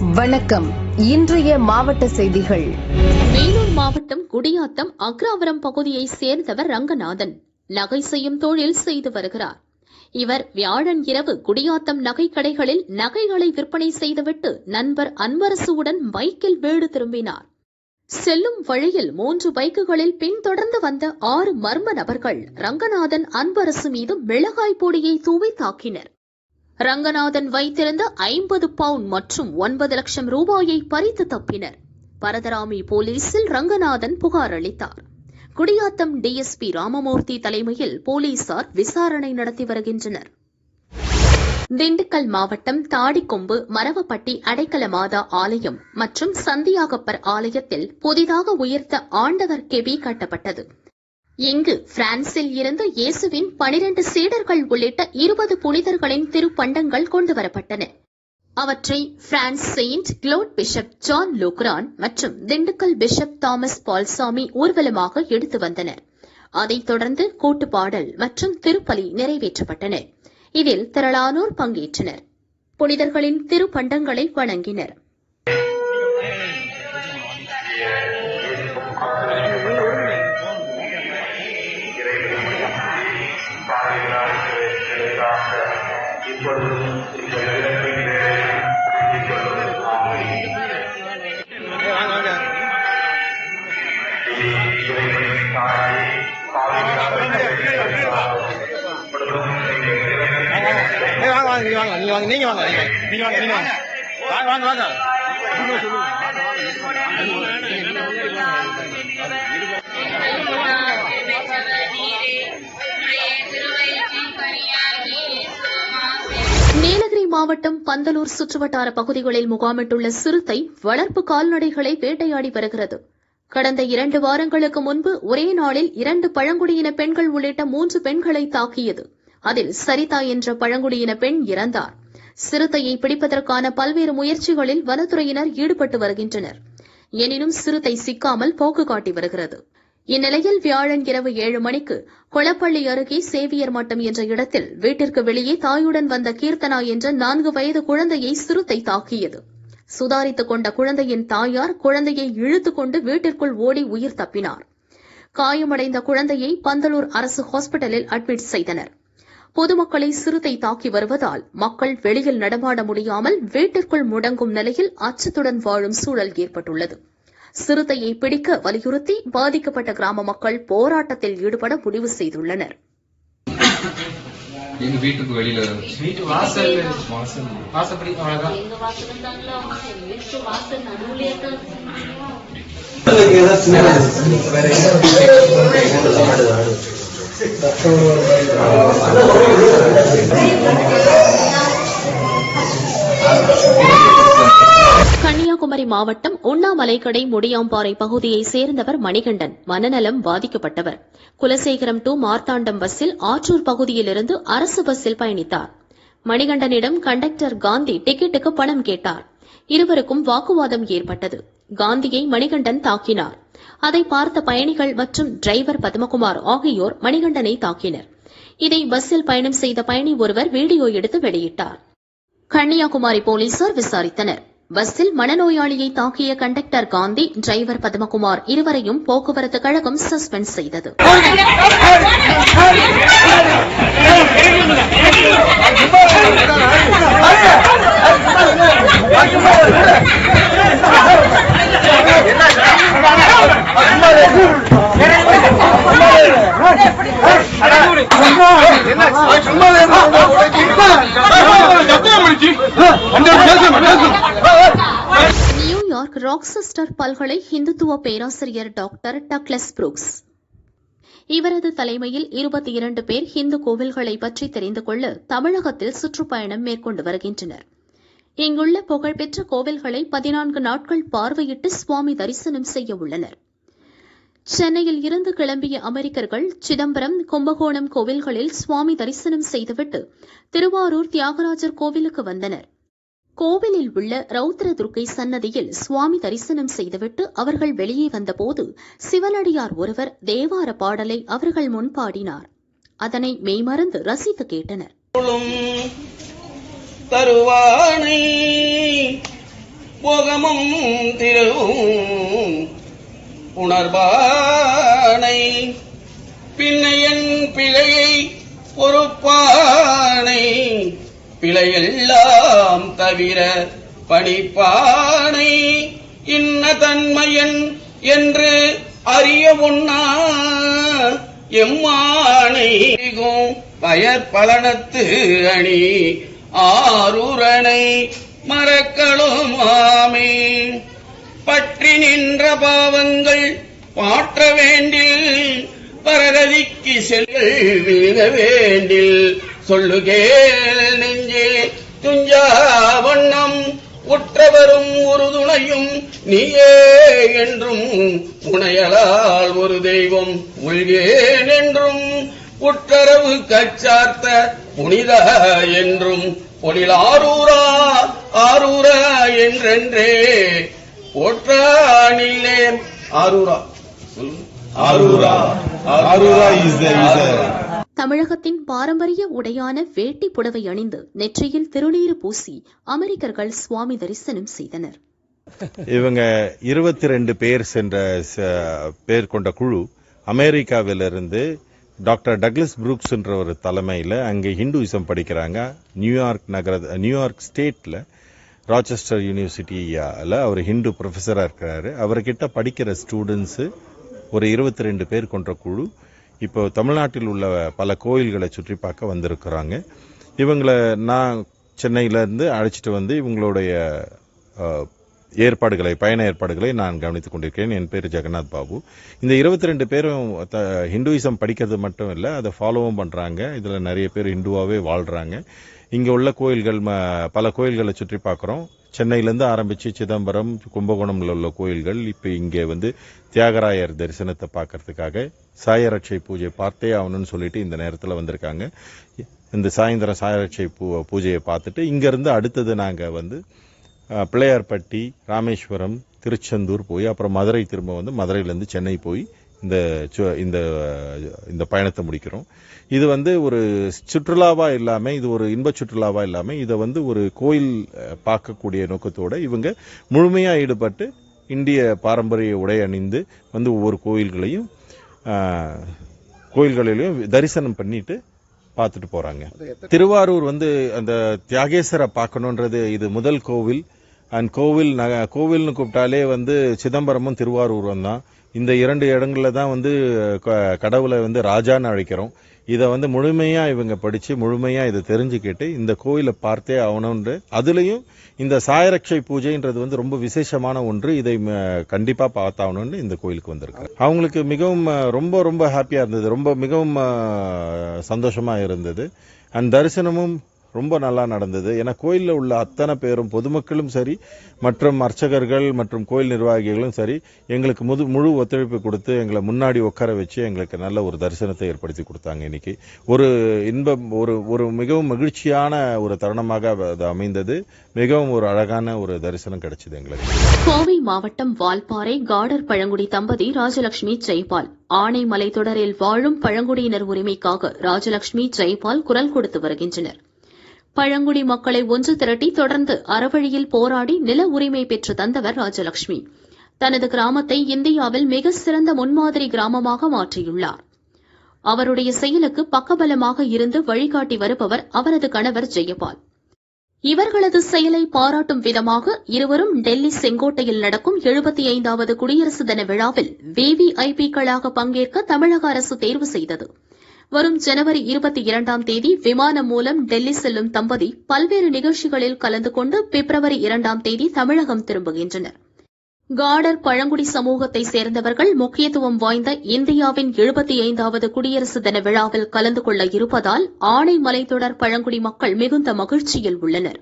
வணக்கம். இன்றைய மாவட்ட செய்திகள். வேலூர் மாவட்டம் குடியாத்தம் அக்ராவரம் பகுதியை சேர்ந்தவர் ரங்கநாதன் நகை செய்யும் தொழில் செய்து வருகிறார். இவர் வியாழன் இரவு குடியாத்தம் நகை கடைகளில் நகைகளை விற்பனை செய்துவிட்டு நண்பர் அன்பரசுவுடன் பைக்கில் வீடு திரும்பினார். செல்லும் வழியில் மூன்று பைக்குகளில் பின்தொடர்ந்து வந்த ஆறு மர்ம நபர்கள் ரங்கநாதன் அன்பரசு மீது மிளகாய் பொடியை தூவி தாக்கினர். ரங்கநாதன் வைத்திருந்த ஐம்பது பவுண்ட் மற்றும் ஒன்பது லட்சம் ரூபாயை பறித்து தப்பினர். பரதராமி போலீசில் ரங்கநாதன் புகார் அளித்தார். குடியாத்தம் டிஎஸ்பி ராமமூர்த்தி தலைமையில் போலீசார் விசாரணை நடத்தி வருகின்றனர். திண்டுக்கல் மாவட்டம் தாடிக்கொம்பு மரவப்பட்டி அடைக்கல மாதா ஆலயம் மற்றும் சந்தியாகப்பர் ஆலயத்தில் புதிதாக உயர்த்த ஆண்டவர் கெபி கட்டப்பட்டது. இங்கு பிரான்சில் இருந்து இயேசுவின் பனிரண்டு சீடர்கள் உள்ளிட்ட இருபது புனிதர்களின் திருப்பண்டங்கள் கொண்டுவரப்பட்டன. அவற்றை France saint Cloud bishop John லூக்ரான் மற்றும் திண்டுக்கல் பிஷப் தாமஸ் பால்சாமி ஊர்வலமாக எடுத்து வந்தனர். அதைத் தொடர்ந்து கூட்டுப்பாடல் மற்றும் திருப்பலி நிறைவேற்றப்பட்டன. இதில் திரளானோர் பங்கேற்றனர். புனிதர்களின் திருப்பண்டங்களை வணங்கினர். வாங்க நீங்க வாங்க நீங்க வாங்க நீங்க வாங்க. நீங்க வாங்க நீங்க வாங்க. வாங்க வாங்க வாங்க. நீலகிரி மாவட்டம் பந்தலூர் சுற்றுவட்டார பகுதிகளில் முகாமிட்டுள்ள சிறுத்தை வளர்ப்பு கால்நடைகளை வேட்டையாடி வருகிறது. கடந்த இரண்டு வாரங்களுக்கு முன்பு ஒரே நாளில் இரண்டு பழங்குடியின பெண்கள் உள்ளிட்ட மூன்று பெண்களை தாக்கியது. அதில் சரிதா என்ற பழங்குடியின பெண் இறந்தார். சிறுத்தையை பிடிப்பதற்கான பல்வேறு முயற்சிகளில் வனத்துறையினர் ஈடுபட்டு வருகின்றனர். எனினும் சிறுத்தை சிக்காமல் போக்கு காட்டி வருகிறது. இந்நிலையில் வியாழன் இரவு ஏழு மணிக்கு கொளப்பள்ளி அருகே சேவியர் மட்டம் என்ற இடத்தில் வீட்டிற்கு வெளியே தாயுடன் வந்த கீர்த்தனா என்ற நான்கு வயது குழந்தையை சிறுத்தை தாக்கியது. சுதாரித்துக் கொண்ட குழந்தையின் தாயார் குழந்தையை இழுத்து கொண்டு வீட்டிற்குள் ஓடி உயிர் தப்பினார். காயமடைந்த குழந்தையை பந்தலூர் அரசு ஹாஸ்பிட்டலில் அட்மிட் செய்தனர். பொதுமக்களை சிறுத்தை தாக்கி வருவதால் மக்கள் வெளியில் நடமாட முடியாமல் வீட்டிற்குள் முடங்கும் நிலையில் அச்சத்துடன் வாழும் சூழல் ஏற்பட்டுள்ளது. சிறுத்தையை பிடிக்க வலியுறுத்தி பாதிக்கப்பட்ட கிராம மக்கள் போராட்டத்தில் ஈடுபட முடிவு செய்துள்ளனர். எங்க வீட்டுக்கு வெளியில? வீட்டு வாசல். வாசல். வாசப்படி அவ்வளவுதான். கன்னியாகுமரி மாவட்டம் உண்ணாமலைக்கடை முடியாம்பாறை பகுதியை சேர்ந்தவர் மணிகண்டன். மனநலம் பாதிக்கப்பட்டவர். குலசேகரம் டு மார்த்தாண்டம் பஸ்ஸில் ஆற்றூர் பகுதியிலிருந்து அரசு பஸ்ஸில் பயணித்தார். மணிகண்டனிடம் கண்டக்டர் காந்தி டிக்கெட்டுக்கு பணம் கேட்டார். இருவருக்கும் வாக்குவாதம் ஏற்பட்டது. காந்தியை மணிகண்டன் தாக்கினார் அதை பார்த்த பயணிகள் மற்றும் டிரைவர் பத்மகுமார் ஆகியோர் மணிகண்டனை தாக்கினர் இதை பஸ்ஸில் பயணம் செய்த பயணி ஒருவர் வீடியோ எடுத்து வெளியிட்டார் கன்னியாகுமரி போலீசார் விசாரித்தனர் பஸ்ஸில் மனநோயாளியை தாக்கிய கண்டக்டர் காந்தி டிரைவர் பத்மகுமார் இருவரையும் போக்குவரத்து கழகம் சஸ்பெண்ட் செய்தது நியூயார்க் ராக்செஸ்டர் பல்கலை இந்துத்துவ பேராசிரியர் டாக்டர் டக்லஸ் புரூக்ஸ். இவரது தலைமையில் இருபத்தி இரண்டு பேர் இந்து கோவில்களை பற்றி தெரிந்து கொள்ள தமிழகத்தில் சுற்றுப்பயணம் மேற்கொண்டு வருகின்றனா் இங்குள்ள புகழ்பெற்ற கோவில்களை பதினான்கு நாட்கள் பார்வையிட்டு சுவாமி தரிசனம் செய்ய உள்ளனர். சென்னையில் இருந்து கிளம்பிய அமெரிக்கர்கள் சிதம்பரம் கும்பகோணம் கோவில்களில் சுவாமி தரிசனம் செய்துவிட்டு திருவாரூர் தியாகராஜர் கோவிலுக்கு வந்தனர். கோவிலில் உள்ள ரௌத்ர துர்க்கை சன்னதியில் சுவாமி தரிசனம் செய்துவிட்டு அவர்கள் வெளியே வந்தபோது சிவனடியார் ஒருவர் தேவார பாடலை அவர்கள் முன் பாடினார் அதனை மெய்மறந்து ரசித்து கேட்டனர். தருவானை. போகமும் திருவும் உணர்வானை. பின்னையன் பிழையை பொறுப்பானை. பிழையெல்லாம் தவிர படிப்பானை இன்ன தன்மையன் என்று அறிய ஒண்ணா. எம்மானை பயற்பலனத்து அணி. ஆரூரனை மறக்களும் ஆமே பற்றி நின்ற பாவங்கள் பாற்ற வேண்டில் பரகதிக்கு செல்கள் வேண்டில். சொல்லுகேல் நெஞ்சே துஞ்சா வண்ணம் உற்றவரும் ஒரு துணையும் நீயே என்றும் உணையலால் ஒரு தெய்வம் உள்கேன் என்றும் உற்றரவு கச்சார்த்த புனித என்றும் பொழில் ஆரூரா ஆரூரா என்றென்றே. போற்றானில்லேன் ஆரூரா. ஆரூரா. தமிழகத்தின் பாரம்பரிய உடையான வேட்டி புடவை அணிந்து நெற்றியில் திருநீறு பூசி அமெரிக்கர்கள் சுவாமி தரிசனம் செய்தனர். இவங்க இருபத்தி ரெண்டு பேர் சென்ற பேர் கொண்ட குழு அமெரிக்காவிலிருந்து டாக்டர் டக்லஸ் புரூக்ஸ் ஒரு தலைமையில் அங்கே ஹிந்துவிசம் படிக்கிறாங்க. நியூயார்க் நகர நியூயார்க் ஸ்டேட்டில் ராச்செஸ்டர் யூனிவர்சிட்டியில் அவர் ஹிந்து ப்ரொஃபஸராக இருக்கிறாரு. அவர்கிட்ட படிக்கிற ஸ்டூடெண்ட்ஸு ஒரு இருபத்தி ரெண்டு பேர் கொண்ட குழு. இப்போ தமிழ்நாட்டில் உள்ள பல கோயில்களை சுற்றி பார்க்க வந்திருக்கிறாங்க. இவங்களை நான் சென்னையிலேருந்து அழைச்சிட்டு வந்து இவங்களுடைய ஏற்பாடுகளை பயண ஏற்பாடுகளை நான் கவனித்துக் கொண்டிருக்கிறேன். என் பேர் ஜெகநாத் பாபு. இந்த இருபத்தி ரெண்டு பேரும் த- படிக்கிறது மட்டும் இல்லை அதை ஃபாலோவும் பண்ணுறாங்க இதில் நிறைய பேர் ஹிந்துவாகவே வாழ்கிறாங்க இங்கே உள்ள கோயில்கள் ம- பல கோயில்களை சுற்றி பார்க்குறோம். சென்னையிலேருந்து ஆரம்பித்து சிதம்பரம் கும்பகோணமில் உள்ள கோயில்கள் இப்போ இங்கே வந்து தியாகராயர் தரிசனத்தை பார்க்கறதுக்காக சாயரட்சை பூஜை பார்த்தே ஆகணும்னு சொல்லிட்டு இந்த நேரத்தில் வந்திருக்காங்க. இந்த சாயந்தரம் சாயரட்சை பூ பூஜையை பார்த்துட்டு இங்கேருந்து அடுத்தது நாங்கள் வந்து பிள்ளையார்பட்டி ராமேஸ்வரம் திருச்செந்தூர் போய் அப்புறம் மதுரை திரும்ப வந்து மதுரையிலேருந்து சென்னை போய் இந்த சு- இந்த இந்த பயணத்தை முடிக்கிறோம். இது வந்து ஒரு சுற்றுலாவா இல்லாம இது ஒரு இன்ப சுற்றுலாவா இல்லாம இதை வந்து ஒரு கோயில் பார்க்கக்கூடிய நோக்கத்தோட இவங்க முழுமையா ஈடுபட்டு இந்திய பாரம்பரிய உடை அணிந்து வந்து ஒவ்வொரு கோயில்களையும் கோயில்களிலையும் தரிசனம் பண்ணிட்டு பார்த்துட்டு போறாங்க. திருவாரூர் வந்து அந்த தியாகேசரை பார்க்கணுன்றது இது முதல் கோவில். அண்ட் கோவில் நக கோவில்னு கூப்பிட்டாலே வந்து சிதம்பரமும் திருவாரூரும் தான். இந்த இரண்டு இடங்களில் தான் வந்து க- கடவுளை வந்து ராஜான்னு அழைக்கிறோம். இதை வந்து முழுமையாக இவங்க படித்து முழுமையாக இதை தெரிஞ்சுக்கிட்டு இந்த கோயிலை பார்த்தே ஆகணும்னு அதுலேயும் இந்த சாயரட்சை பூஜைன்றது வந்து ரொம்ப விசேஷமான ஒன்று. இதை கண்டிப்பாக பார்த்தாகணும்னு இந்த கோயிலுக்கு வந்திருக்காங்க. அவங்களுக்கு மிகவும் ரொம்ப ரொம்ப ஹாப்பியாக இருந்தது. ரொம்ப மிகவும் சந்தோஷமாக இருந்தது. அண்ட் தரிசனமும் ரொம்ப நல்லா நடந்தது. ஏன்னா கோயிலில் உள்ள அத்தனை பேரும் பொதுமக்களும் சரி மற்றும் அர்ச்சகர்கள் மற்றும் கோயில் நிர்வாகிகளும் சரி எங்களுக்கு முது முழு ஒத்துழைப்பு கொடுத்து எங்களை முன்னாடி உட்கார வச்சு எங்களுக்கு நல்ல ஒரு தரிசனத்தை ஏற்படுத்தி கொடுத்தாங்க இன்னைக்கு. ஒரு இன்பம் ஒரு ஒரு மிகவும் மகிழ்ச்சியான ஒரு தருணமாக அது அமைந்தது. மிகவும் ஒரு அழகான ஒரு தரிசனம் கிடைச்சது எங்களுக்கு. கோவை மாவட்டம் வால்பாறை காடர் பழங்குடி தம்பதி ராஜலட்சுமி ஜெய்பால். ஆனைமலை தொடரில் வாழும் பழங்குடியினர் உரிமைக்காக ராஜலட்சுமி ஜெய்பால் குரல் கொடுத்து வருகின்றனர். பழங்குடி மக்களை ஒன்று திரட்டி தொடர்ந்து அறவழியில் போராடி நில உரிமை பெற்று தந்தவர் ராஜலட்சுமி தனது கிராமத்தை இந்தியாவில் மிக சிறந்த முன்மாதிரி கிராமமாக மாற்றியுள்ளார். அவருடைய செயலுக்கு பக்கபலமாக இருந்து வழிகாட்டி வருபவர் அவரது கணவர் ஜெயபால். இவர்களது செயலை பாராட்டும் விதமாக இருவரும் டெல்லி செங்கோட்டையில் நடக்கும் எழுபத்தி ஐந்தாவது குடியரசு தின விழாவில் விவிஐபிக்களாக பங்கேற்க தமிழக அரசு தேர்வு செய்தது. வரும் ஜனவரி இருபத்தி இரண்டாம் தேதி விமானம் மூலம் டெல்லி செல்லும் தம்பதி பல்வேறு நிகழ்ச்சிகளில் கலந்து கொண்டு பிப்ரவரி இரண்டாம் தேதி தமிழகம் திரும்புகின்றனர். காடர் பழங்குடி சமூகத்தை சேர்ந்தவர்கள் முக்கியத்துவம் வாய்ந்த இந்தியாவின் எழுபத்தி ஐந்தாவது குடியரசு தின விழாவில் கலந்து கொள்ள இருப்பதால் ஆனைமலை தொடர் பழங்குடி மக்கள் மிகுந்த மகிழ்ச்சியில் உள்ளனர்.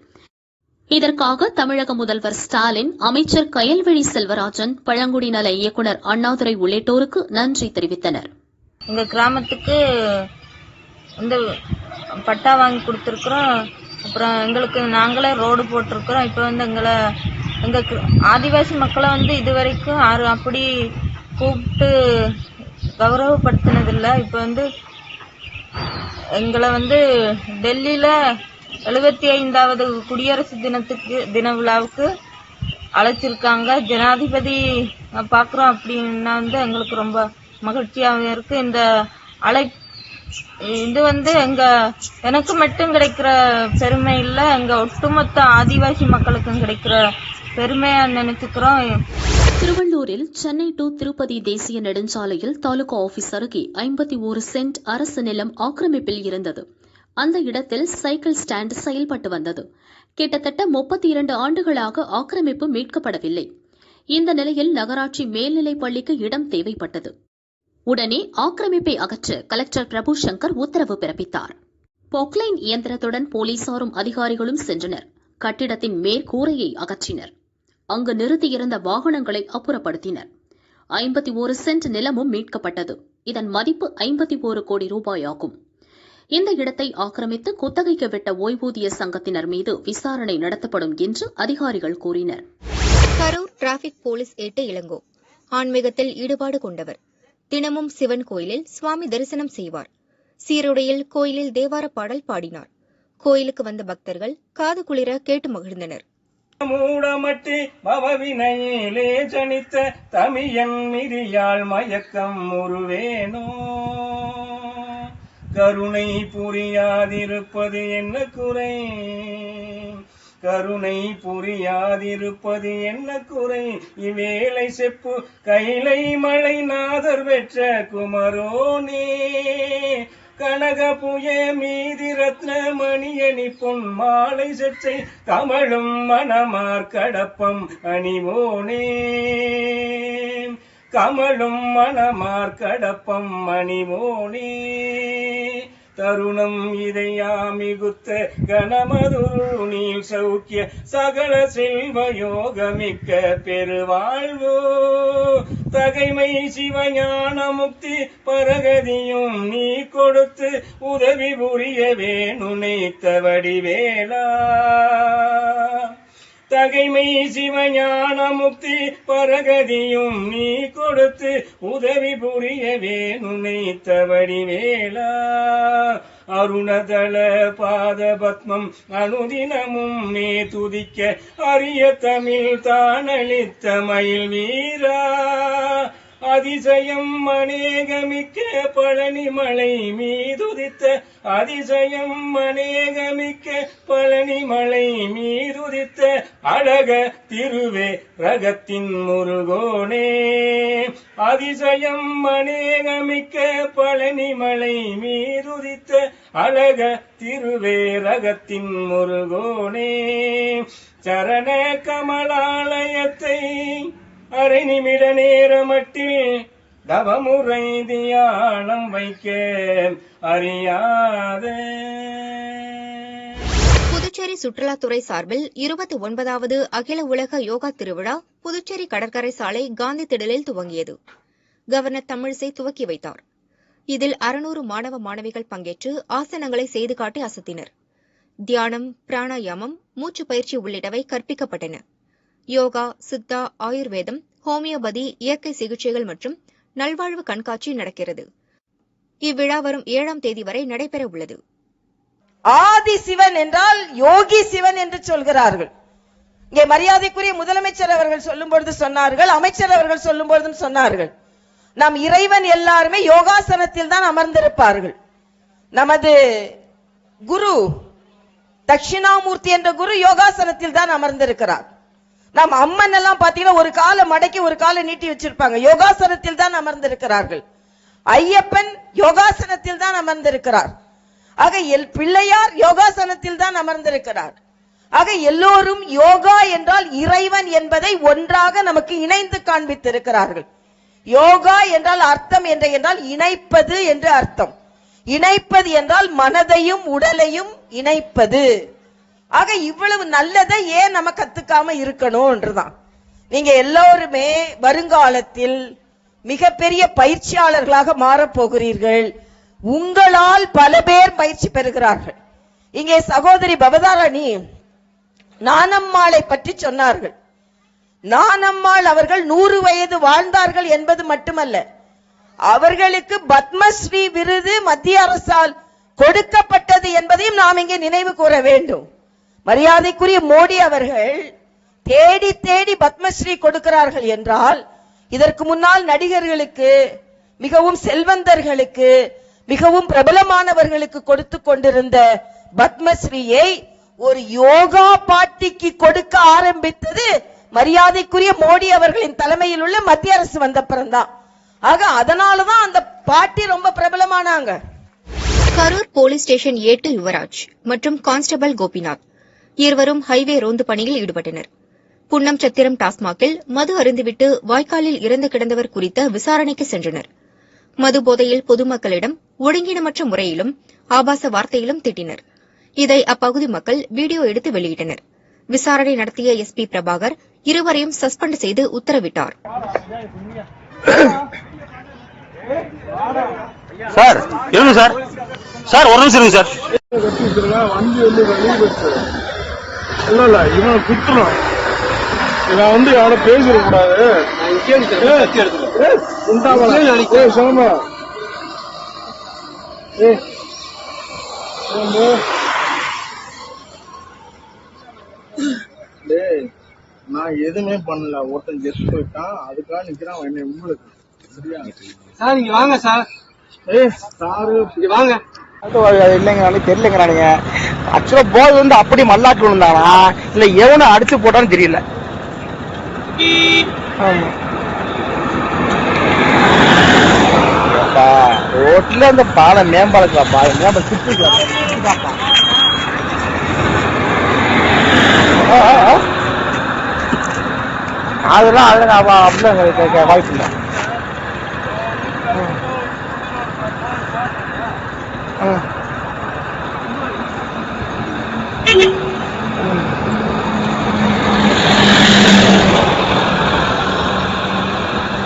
இதற்காக தமிழக முதல்வர் ஸ்டாலின் அமைச்சர் கயல்விழி செல்வராஜன் பழங்குடி நல இயக்குநர் அண்ணாதுரை உள்ளிட்டோருக்கு நன்றி தெரிவித்தனர். எங்கள் கிராமத்துக்கு இந்த பட்டா வாங்கி கொடுத்துருக்குறோம். அப்புறம் எங்களுக்கு நாங்களே ரோடு போட்டிருக்கிறோம். இப்போ வந்து எங்களை எங்கள் ஆதிவாசி மக்களை வந்து இது வரைக்கும் யாரு அப்படி கூப்பிட்டு கௌரவப்படுத்தினதில்லை. இப்போ வந்து எங்களை வந்து டெல்லியில் எழுபத்தி ஐந்தாவது குடியரசு தினத்துக்கு தின விழாவுக்கு அழைச்சிருக்காங்க. ஜனாதிபதி பார்க்குறோம் அப்படின்னா வந்து எங்களுக்கு ரொம்ப மகிழ்ச்சியாக இருக்கு இந்த அழை இது வந்து எங்க எனக்கு மட்டும் கிடைக்கிற பெருமை இல்ல எங்க ஒட்டுமொத்த ஆதிவாசி மக்களுக்கும் கிடைக்கிற பெருமையா நினைச்சுக்கிறோம். திருவள்ளூரில் சென்னை டு திருப்பதி தேசிய நெடுஞ்சாலையில் தாலுகா ஆபீஸ் அருகே ஐம்பத்தி ஒரு சென்ட் அரசு நிலம் ஆக்கிரமிப்பில் இருந்தது. அந்த இடத்தில் சைக்கிள் ஸ்டாண்ட் செயல்பட்டு வந்தது. கிட்டத்தட்ட முப்பத்தி இரண்டு ஆண்டுகளாக ஆக்கிரமிப்பு மீட்கப்படவில்லை. இந்த நிலையில் நகராட்சி மேல்நிலைப் பள்ளிக்கு இடம் தேவைப்பட்டது. உடனே ஆக்கிரமிப்பை அகற்ற கலெக்டர் பிரபு சங்கர் உத்தரவு பிறப்பித்தார். பொக்லைன் இயந்திரத்துடன் போலீசாரும் அதிகாரிகளும் சென்றனர். கட்டிடத்தின் மேற்கூரையை அகற்றினர். அங்கு நிறுத்தியிருந்த வாகனங்களை அப்புறப்படுத்தினர். ஐம்பத்தி ஒரு சென்ட் நிலமும் மீட்கப்பட்டது. இதன் மதிப்பு ஐம்பத்தி ஒரு கோடி ரூபாய் ஆகும் இந்த இடத்தை ஆக்கிரமித்து குத்தகைக்கு விட்ட ஓய்வூதிய சங்கத்தினர் மீது விசாரணை நடத்தப்படும் என்று அதிகாரிகள் கூறினர். கரூர் டிராபிக் போலீஸ் ஏட்டு இளங்கோ. ஆன்மீகத்தில் ஈடுபாடு கொண்டவர். தினமும் சிவன் கோயிலில் சுவாமி தரிசனம் செய்வார். சீருடையில் கோயிலில் தேவார பாடல் பாடினார். கோயிலுக்கு வந்த பக்தர்கள் காது குளிர கேட்டு மகிழ்ந்தனர். மூடமட்டி பவவினையிலே ஜனித்த தமியன் மிதியாள் மயக்கம் உருவேனோ? கருணை புரியாதிருப்பது என்ன குறை? கருணை புரியாதிருப்பது என்ன குறை? இவ்வேளை செப்பு கைலை மலை நாதர் பெற்ற குமரோனே. கனக புய மீதி ரத்ன மணியணி பொன் மாலை செற்றை தமிழும் மணமார் கடப்பம் அணிவோனே. கமலும் மணமார் கடப்பம் மணிமோனே தருணம் இதையா மிகுத்த கணமதுரு நீல் சௌக்கிய சகல செல்வ யோகமிக்க பெருவாழ்வோ. தகைமை சிவஞான முக்தி பரகதியும் நீ கொடுத்து உதவி புரிய வேணுனைத்த வடிவேலா. தகைமை சிவஞான முக்தி பரகதியும் நீ கொடுத்து உதவி புரிய வேணுனைத்த வடிவேலா அருணதள பாத பத்மம் அனுதினமும் நீ துதிக்க அரிய தமிழ் தானளித்த மயில் வீரா. அதிசயம் அநேகமிக்க பழனி மலை மீதுதித்த அதிசயம் அநேகமிக்க பழனி மலை மீதுதித்த அழக திருவே ரகத்தின் முருகோனே. அதிசயம் அநேகமிக்க பழனி மலை மீதுதித்த அழக திருவே ரகத்தின் முருகோனே. சரண கமலாலயத்தை அரை நிமிட நேரமட்டில் தவமுறை தியானம் வைக்க அறியாத. புதுச்சேரி சுற்றுலாத்துறை சார்பில் இருபத்தி ஒன்பதாவது அகில உலக யோகா திருவிழா புதுச்சேரி கடற்கரை சாலை காந்தி திடலில் துவங்கியது. கவர்னர் தமிழிசை துவக்கி வைத்தார். இதில் அறுநூறு மாணவ மாணவிகள் பங்கேற்று ஆசனங்களை செய்து காட்டி அசத்தினர். தியானம் பிராணாயாமம் மூச்சு பயிற்சி உள்ளிட்டவை கற்பிக்கப்பட்டன. யோகா சித்தா ஆயுர்வேதம் ஹோமியோபதி இயற்கை சிகிச்சைகள் மற்றும் நல்வாழ்வு கண்காட்சி நடக்கிறது. இவ்விழா வரும் ஏழாம் தேதி வரை நடைபெற உள்ளது. ஆதி சிவன் என்றால் யோகி சிவன் என்று சொல்கிறார்கள். இங்கே மரியாதைக்குரிய முதலமைச்சர் அவர்கள் சொல்லும் பொழுது சொன்னார்கள் அமைச்சர் அவர்கள் சொல்லும் பொழுதும் சொன்னார்கள். நம் இறைவன் எல்லாருமே யோகாசனத்தில் தான் அமர்ந்திருப்பார்கள். நமது குரு தட்சிணாமூர்த்தி என்ற குரு யோகாசனத்தில் தான் அமர்ந்திருக்கிறார். நம் அம்மன் எல்லாம் பாத்தீங்கன்னா ஒரு காலை மடக்கி ஒரு காலை நீட்டி வச்சிருப்பாங்க. யோகாசனத்தில் தான் அமர்ந்திருக்கிறார்கள். ஐயப்பன் யோகாசனத்தில் தான் அமர்ந்திருக்கிறார். ஆக எல் பிள்ளையார் யோகாசனத்தில் தான் அமர்ந்திருக்கிறார். ஆக எல்லோரும் யோகா என்றால் இறைவன் என்பதை ஒன்றாக நமக்கு இணைந்து காண்பித்திருக்கிறார்கள். யோகா என்றால் அர்த்தம் என்ற என்றால் இணைப்பது என்று அர்த்தம். இணைப்பது என்றால் மனதையும் உடலையும் இணைப்பது. ஆக இவ்வளவு நல்லதை ஏன் நம்ம கத்துக்காம இருக்கணும்ன்றதான் நீங்க எல்லோருமே வருங்காலத்தில் மிகப்பெரிய பயிற்சியாளர்களாக மாறப் போகிறீர்கள். உங்களால் பல பேர் பயிற்சி பெறுகிறார்கள். இங்கே சகோதரி பவதாரணி நானம்மாளை பற்றி சொன்னார்கள். நானம்மாள் அவர்கள் நூறு வயது வாழ்ந்தார்கள் என்பது மட்டுமல்ல. அவர்களுக்கு பத்மஸ்ரீ விருது மத்திய அரசால் கொடுக்கப்பட்டது என்பதையும் நாம் இங்கே நினைவு கூற வேண்டும். மரியாதைக்குரிய மோடி அவர்கள் தேடி தேடி பத்மஸ்ரீ கொடுக்கிறார்கள் என்றால் இதற்கு முன்னால் நடிகர்களுக்கு மிகவும் செல்வந்தர்களுக்கு மிகவும் பிரபலமானவர்களுக்கு கொடுத்து கொண்டிருந்த பத்மஸ்ரீயை ஒரு யோகா பாட்டிக்கு கொடுக்க ஆரம்பித்தது மரியாதைக்குரிய மோடி அவர்களின் தலைமையில் உள்ள மத்திய அரசு வந்த பிறந்தான் ஆக அதனாலதான் அந்த பாட்டி ரொம்ப பிரபலமானாங்க. கரூர் போலீஸ் ஸ்டேஷன் ஏட்டு யுவராஜ் மற்றும் கான்ஸ்டபிள் கோபிநாத். இருவரும் ஹைவே ரோந்து பணியில் ஈடுபட்டனர். புன்னம் சத்திரம் டாஸ்மாகில் மது அருந்துவிட்டு வாய்க்காலில் இறந்து கிடந்தவர் குறித்த விசாரணைக்கு சென்றனர். மது போதையில் பொதுமக்களிடம் ஒழுங்கினமற்ற முறையிலும் ஆபாச வார்த்தையிலும் திட்டினர். இதை அப்பகுதி மக்கள் வீடியோ எடுத்து வெளியிட்டனர். விசாரணை நடத்திய எஸ்பி பிரபாகர் இருவரையும் சஸ்பெண்ட் செய்து உத்தரவிட்டார். Sir sir. சார் ஒரு நிமிஷம் சார் வண்டி வந்து வெளியே போச்சு இல்ல இல்ல இவனை குத்துறோம் இவன் வந்து யாரோட பேசிட கூடாது. டேய் நான் எதுவுமே பண்ணல. ஒருத்தன் செத்து போயிட்டான். அதுக்காக நிக்கிறான். என்னை உங்களுக்கு சரியா? சார் இங்க வாங்க சார். ஏய் சாரு. இங்க வாங்க. இல்லைங்கிறானே தெரியலங்கிறானுங்க. ஆக்சுவலா போய் வந்து அப்படி மல்லாட்டு விழுந்தானா? இல்ல எவனை அடிச்சு போட்டான்னு தெரியல. ஆமா. அப்பா, ரோட்ல அந்த பாலம் மேம்பாலத்துலப்பா மேம்பாலம் சுத்திக்கலாப்பா அதெல்லாம் அதெல்லாம் அவ- அப்படிலாம் வாய்ப்பு இல்லை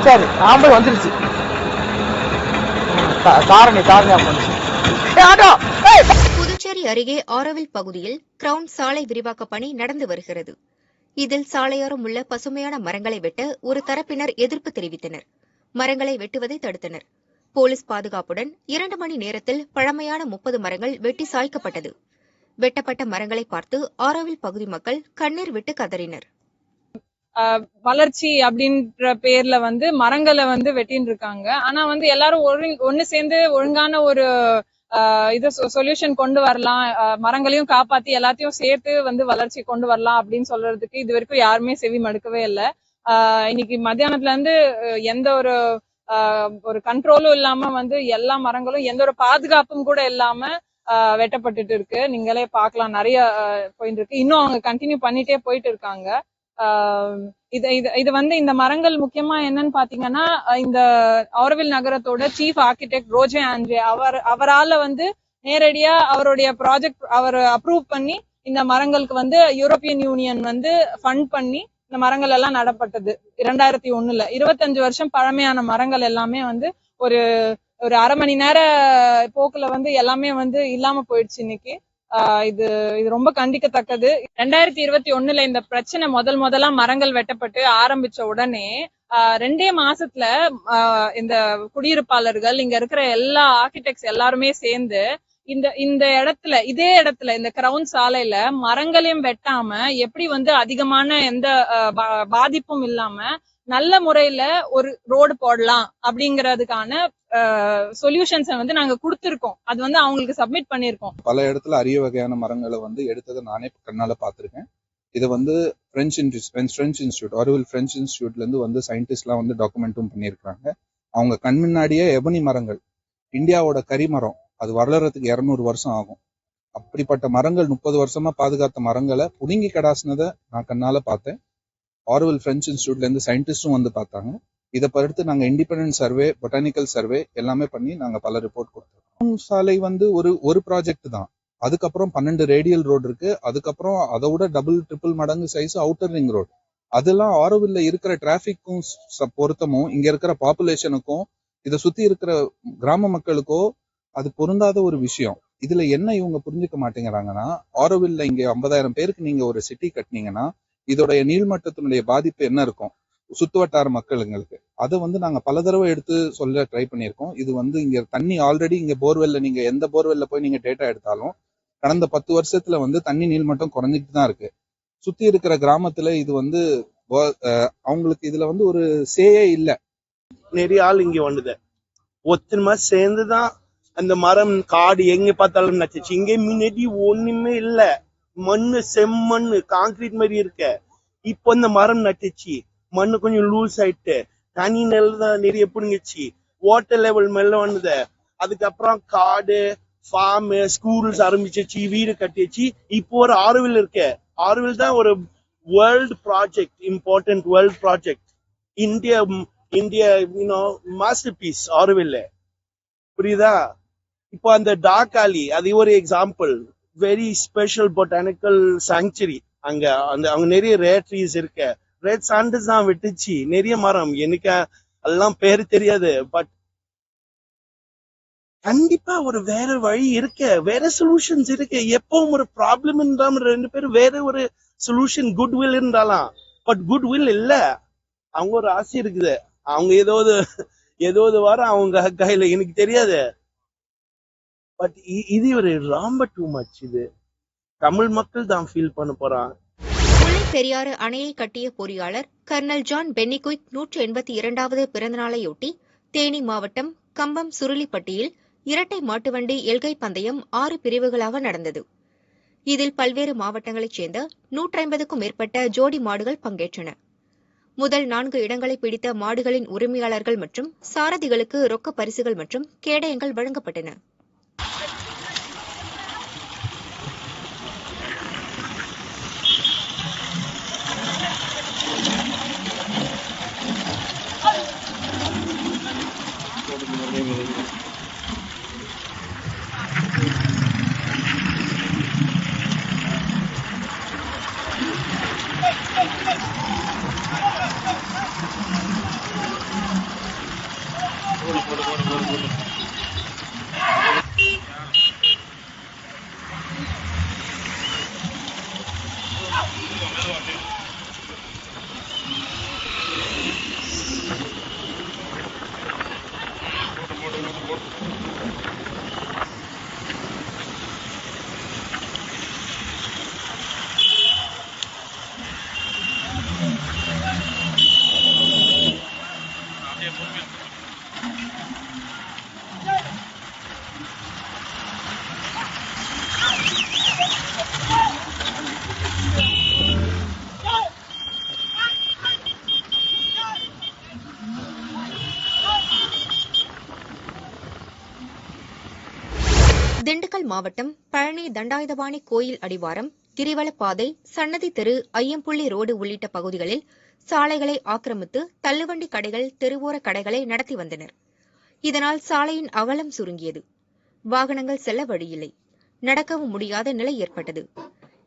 சரி ஆம்பளை வந்துருச்சு. தாரணி தாரணி ஆட்டோ! புதுச்சேரி அருகே ஆரவில் பகுதியில் கிரவுன் சாலை விரிவாக்க பணி நடந்து வருகிறது. இதில் சாலையோரம் உள்ள பசுமையான மரங்களை வெட்ட ஒரு தரப்பினர் எதிர்ப்பு தெரிவித்தனர். மரங்களை வெட்டுவதை தடுத்தனர். போலீஸ் பாதுகாப்புடன் இரண்டு மணி நேரத்தில் பழமையான முப்பது மரங்கள் வெட்டி சாய்க்கப்பட்டது. வெட்டப்பட்ட மரங்களை பார்த்து ஆரோவில் பகுதி மக்கள் கண்ணீர் விட்டு கதறினர். ஆஹ் வளர்ச்சி அப்படின்ற பேர்ல வந்து மரங்களை வந்து வெட்டின்னு இருக்காங்க. ஆனா வந்து எல்லாரும் ஒழுங்கு ஒண்ணு சேர்ந்து ஒழுங்கான ஒரு ஆஹ் இது சொல்யூஷன் கொண்டு வரலாம். மரங்களையும் காப்பாத்தி எல்லாத்தையும் சேர்த்து வந்து வளர்ச்சி கொண்டு வரலாம் அப்படின்னு சொல்றதுக்கு இது வரைக்கும் யாருமே செவி மடுக்கவே இல்லை. ஆஹ் இன்னைக்கு மத்தியானத்துல இருந்து எந்த ஒரு ஆஹ் ஒரு கண்ட்ரோலும் இல்லாம வந்து எல்லா மரங்களும் எந்த ஒரு பாதுகாப்பும் கூட இல்லாம ஆஹ் வெட்டப்பட்டுட்டு இருக்கு. நீங்களே பார்க்கலாம். நிறைய ஆஹ் போயிட்டு இருக்கு. இன்னும் அவங்க கண்டினியூ பண்ணிட்டே போயிட்டு இருக்காங்க. ஆஹ் இது இது இது வந்து இந்த மரங்கள் முக்கியமா என்னன்னு பாத்தீங்கன்னா இந்த ஆரோவில் நகரத்தோட சீஃப் ஆர்கிடெக்ட் ரோஜே ஆண்ட்ரே அவர் அவரால வந்து நேரடியா அவருடைய ப்ராஜெக்ட் அவர் அப்ரூவ் பண்ணி இந்த மரங்களுக்கு வந்து யூரோப்பியன் யூனியன் வந்து ஃபண்ட் பண்ணி இந்த மரங்கள் எல்லாம் நடப்பட்டது. இரண்டாயிரத்தி ஒண்ணுல. இருபத்தஞ்சு வருஷம் பழமையான மரங்கள் எல்லாமே வந்து ஒரு ஒரு அரை மணி நேர போக்குல வந்து எல்லாமே வந்து இல்லாம போயிடுச்சு இன்னைக்கு. இது இது ரொம்ப கண்டிக்கத்தக்கது. ரெண்டாயிரத்தி இருபத்தி ஒண்ணுல இந்த பிரச்சனை முதல் முதலா மரங்கள் வெட்டப்பட்டு ஆரம்பிச்ச உடனே ஆஹ் ரெண்டே மாசத்துல இந்த குடியிருப்பாளர்கள் இங்க இருக்கிற எல்லா ஆர்கிடெக்ட்ஸ் எல்லாருமே சேர்ந்து இந்த இந்த இடத்துல இதே இடத்துல இந்த கிரவுன் சாலையில மரங்களையும் வெட்டாம எப்படி வந்து அதிகமான எந்த பா- பாதிப்பும் இல்லாம நல்ல முறையில ஒரு ரோடு போடலாம் அப்படிங்கறதுக்கான சொல்யூஷன்ஸை வந்து நாங்க கொடுத்திருக்கோம். அது வந்து அவங்களுக்கு சப்மிட் பண்ணிருக்கோம். பல இடத்துல அரிய வகையான மரங்களை வந்து எடுத்ததை நானே கண்ணால பாத்திருக்கேன் இது வந்து பிரெஞ்ச் இன்ஸ்டியூட் பிரெஞ்ச் இன்ஸ்டியூட் அருவில் பிரெஞ்ச் இன்ஸ்டியூட்ல இருந்து வந்து சயின்டிஸ்ட்லாம் வந்து டாக்குமெண்ட்டும் பண்ணியிருக்காங்க அவங்க கண் முன்னாடியே எபனி மரங்கள் இந்தியாவோட கரிமரம் அது வளர்றதுக்கு இரநூறு வருஷம் ஆகும். அப்படிப்பட்ட மரங்கள் முப்பது வருஷமா பாதுகாத்த மரங்களை புடுங்கி கடாசினதை நான் கண்ணால பார்த்தேன். ஆர்வல் பிரெஞ்ச் இன்ஸ்டியூட்லேருந்து சயின்டிஸ்ட்டும் வந்து பார்த்தாங்க. இதை பொறுத்து நாங்க இண்டிபெண்டன்ட் சர்வே பொட்டானிக்கல் சர்வே எல்லாமே பண்ணி நாங்க பல ரிப்போர்ட் கொடுத்துருக்கோம். சாலை வந்து ஒரு ஒரு ப்ராஜெக்ட் தான். அதுக்கப்புறம் பன்னெண்டு ரேடியல் ரோடு இருக்கு. அதுக்கப்புறம் அதை விட டபுள் ட்ரிபிள் மடங்கு சைஸ் அவுட்டர் ரிங் ரோடு அதெல்லாம் ஆரோவில் இருக்கிற டிராஃபிக்கும் பொருத்தமும் இங்க இருக்கிற பாப்புலேஷனுக்கும் இதை சுத்தி இருக்கிற கிராம மக்களுக்கோ அது பொருந்தாத ஒரு விஷயம். இதுல என்ன இவங்க புரிஞ்சுக்க மாட்டேங்கிறாங்கன்னா ஆரோவில்ல இங்க ஐம்பதாயிரம் பேருக்கு நீங்க ஒரு சிட்டி கட்டினீங்கன்னா இதோடைய நீள்மட்டத்தினுடைய பாதிப்பு என்ன இருக்கும்? சுத்துவட்டார மக்களுங்களுக்கு. அதை வந்து நாங்க பல தடவை எடுத்து சொல்ல ட்ரை பண்ணியிருக்கோம். இது வந்து இங்க தண்ணி ஆல்ரெடி இங்க போர்வெல்ல நீங்க எந்த போர்வெல்ல போய் நீங்க டேட்டா எடுத்தாலும் கடந்த பத்து வருஷத்துல வந்து தண்ணி நீள்மட்டம் குறைஞ்சிட்டு தான் இருக்கு. சுத்தி இருக்கிற கிராமத்துல இது வந்து அவங்களுக்கு இதுல வந்து ஒரு சேயே இல்ல. நிறைய ஆள் இங்க வந்துது ஒத்தனமா சேர்ந்துதான் அந்த மரம் காடு எங்க பார்த்தாலும் நச்சுச்சு. இங்க முன்னாடி ஒண்ணுமே இல்ல. மண்ணு செம்மண்ணு காங்கிரீட் மாதிரி இருக்க. இப்போ இந்த மரம் நட்டுச்சு. மண்ணு கொஞ்சம் லூஸ் ஆயிட்டு. தனி நெல் தான் நிறைய பிடுங்கிச்சு. வாட்டர் லெவல் மெல்ல வந்தது. அதுக்கப்புறம் காடு ஃபார்ம் ஸ்கூல்ஸ் ஆரம்பிச்சிச்சு. வீடு கட்டிச்சு இப்போ ஒரு ஆறுவில் இருக்கு. ஆறுவில் தான் ஒரு world project important world project India India UNO masterpiece Auroville புரியுதா? இப்போ அந்த டாக்காலி அது ஒரு example very special botanical sanctuary அங்க அந்த அங்க நிறைய ரேட் ட்ரீஸ் இருக்கு. ரெட் சாண்டஸ் தான் விட்டுச்சு. நிறைய மரம். எனக்கு எல்லாம் பேரு தெரியாது. பட் கண்டிப்பா ஒரு வேற வழி இருக்கு. வேற சொல்யூஷன்ஸ் இருக்கு. எப்பவும் ஒரு ப்ராப்ளம் இருந்தாம ரெண்டு பேரும் வேற ஒரு சொல்யூஷன் குட் வில் இருந்தாலாம். பட் குட் வில் இல்ல. அவங்க ஒரு ஆசை இருக்குது. அவங்க ஏதாவது ஏதாவது வர அவங்க கையில எனக்கு தெரியாது. பட் இது ஒரு ராம்ப டூ மச் இது. தமிழ் மக்கள் தான் ஃபீல் பண்ண போறான் பெரியாறு அணையை கட்டிய பொறியாளர் கர்னல் ஜான் பென்னிகுயிக் நூற்று எண்பத்தி இரண்டாவது பிறந்தநாளையொட்டி தேனி மாவட்டம் கம்பம் சுருளிப்பட்டியில் இரட்டை மாட்டுவண்டி எல்கை பந்தயம் ஆறு பிரிவுகளாக நடந்தது. இதில் பல்வேறு மாவட்டங்களைச் சேர்ந்த நூற்றைம்பதுக்கும் மேற்பட்ட ஜோடி மாடுகள் பங்கேற்றன. முதல் நான்கு இடங்களை பிடித்த மாடுகளின் உரிமையாளர்கள் மற்றும் சாரதிகளுக்கு ரொக்க பரிசுகள் மற்றும் கேடயங்கள் வழங்கப்பட்டன. திண்டுக்கல் மாவட்டம் பழனி தண்டாயுதபாணி கோயில் அடிவாரம் கிரிவலப்பாதை சன்னதி தெரு ஐயம்புள்ளி ரோடு உள்ளிட்ட பகுதிகளில் சாலைகளை ஆக்கிரமித்து தள்ளுவண்டி கடைகள் தெருவோர கடைகளை நடத்தி வந்தனர். இதனால் சாலையின் அகலம் சுருங்கியது. வாகனங்கள் செல்ல வழியில்லை. நடக்கவும் முடியாத நிலை ஏற்பட்டது.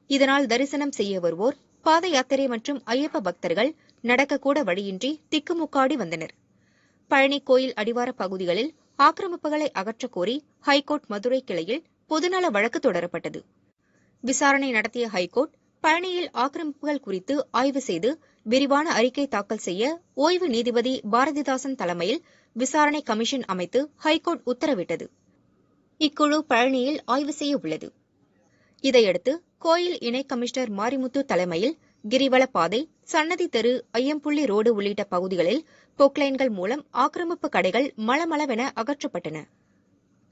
இதனால் தரிசனம் செய்ய வருவோர் பாத யாத்திரை மற்றும் ஐயப்ப பக்தர்கள் நடக்கக்கூட வழியின்றி திக்குமுக்காடி வந்தனர். பழனி கோயில் அடிவார பகுதிகளில் ஆக்கிரமிப்புகளை அகற்றக்கோரி ஹைகோர்ட் மதுரை கிளையில் பொதுநல வழக்கு தொடரப்பட்டது. விசாரணை நடத்திய ஹைகோர்ட் பழனியில் ஆக்கிரமிப்புகள் குறித்து ஆய்வு செய்து விரிவான அறிக்கை தாக்கல் செய்ய ஓய்வு நீதிபதி பாரதிதாசன் தலைமையில் விசாரணை கமிஷன் அமைத்து ஹைகோர்ட் உத்தரவிட்டது. இக்குழு பழனியில் ஆய்வு செய்ய உள்ளது. இதையடுத்து கோயில் இணை கமிஷனர் மாரிமுத்து தலைமையில் கிரிவல பாதை சன்னதி தெரு ஐயம்புள்ளி ரோடு உள்ளிட்ட பகுதிகளில் பொக்லைன்கள் மூலம் ஆக்கிரமிப்பு கடைகள் மளமளவென அகற்றப்பட்டன.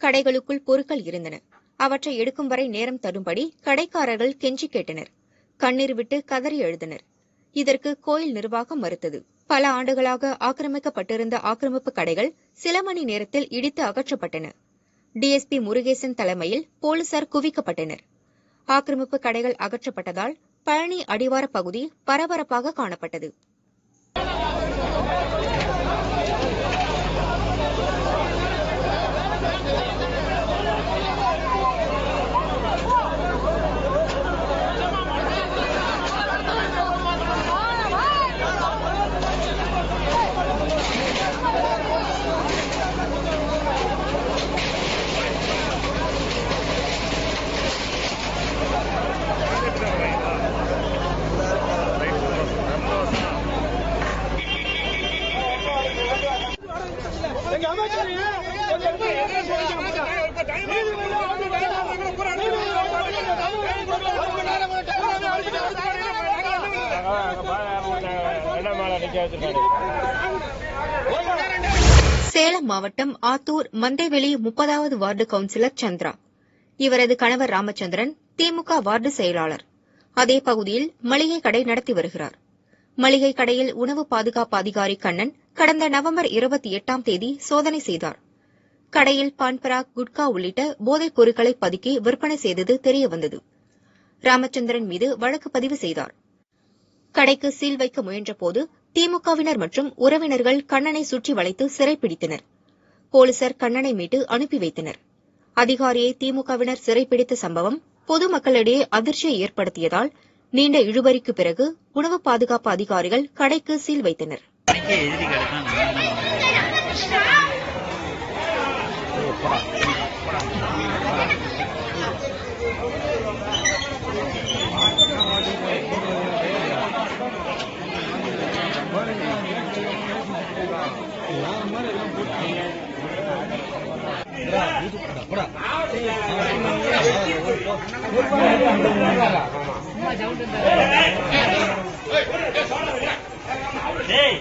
கடைகளுக்குள் பொருட்கள் இருந்தன. அவற்றை எடுக்கும் வரை நேரம் தரும்படி கடைக்காரர்கள் கெஞ்சி கேட்டனர். கண்ணீர் விட்டு கதறி எழுதினர் இதற்கு கோயில் நிர்வாகம் மறுத்தது. பல ஆண்டுகளாக ஆக்கிரமிக்கப்பட்டிருந்த ஆக்கிரமிப்பு கடைகள் சில மணி நேரத்தில் இடித்து அகற்றப்பட்டன. டிஎஸ்பி முருகேசன் தலைமையில் போலீசார் குவிக்கப்பட்டனர். ஆக்கிரமிப்பு கடைகள் அகற்றப்பட்டதால் பழனி அடிவார பகுதி பரபரப்பாக காணப்பட்டது. மாவட்டம் ஆத்தூர் மந்தைவெளி முப்பதாவது வார்டு கவுன்சிலர் சந்திரா. இவரது கணவர் ராமச்சந்திரன் திமுக வார்டு செயலாளர். அதே பகுதியில் மளிகை கடை நடத்தி வருகிறார். மளிகை கடையில் உணவு பாதுகாப்பு அதிகாரி கண்ணன் கடந்த நவம்பர் இருபத்தி எட்டாம் தேதி சோதனை செய்தார். கடையில் பான்பராக் குட்கா உள்ளிட்ட போதைப் பொருட்களை பதுக்கி விற்பனை செய்தது தெரியவந்தது. ராமச்சந்திரன் மீது வழக்கு பதிவு செய்தார். கடைக்கு சீல் வைக்க முயன்றபோது திமுகவினர் மற்றும் உறவினர்கள் கண்ணனை சுற்றி வளைத்து சிறைப்பிடித்தனர். போலீசார் கண்ணனை மீட்டு அனுப்பி வைத்தனர். அதிகாரியை திமுகவினர் சிறைப்பிடித்த சம்பவம் பொதுமக்களிடையே அதிர்ச்சியை ஏற்படுத்தியதால் நீண்ட இழுபறிக்கு பிறகு உணவு பாதுகாப்பு அதிகாரிகள் கடைக்கு சீல் வைத்தனர். டேய்